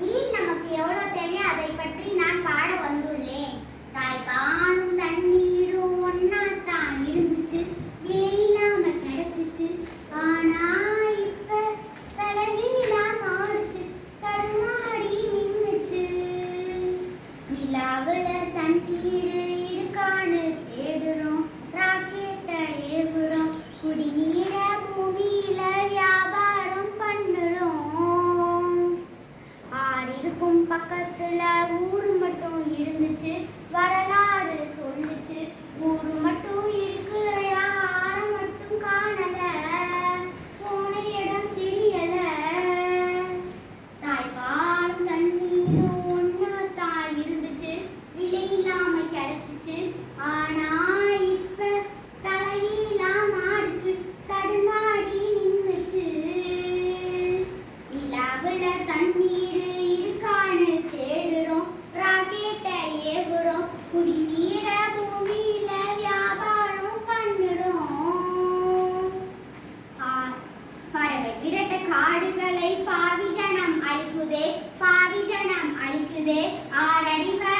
நீர் நமக்கு எவ்வளோ தேவையோ அதை பற்றி நான் பாட பக்கத்துல ஊரு மட்டும் இருந்துச்சு வரலாறு சொல்லுச்சு. ஊரு மட்டும் பாவிஜனம் அழிக்குதே பாவிஜனம் அழிக்குதே. ஆறடிவர்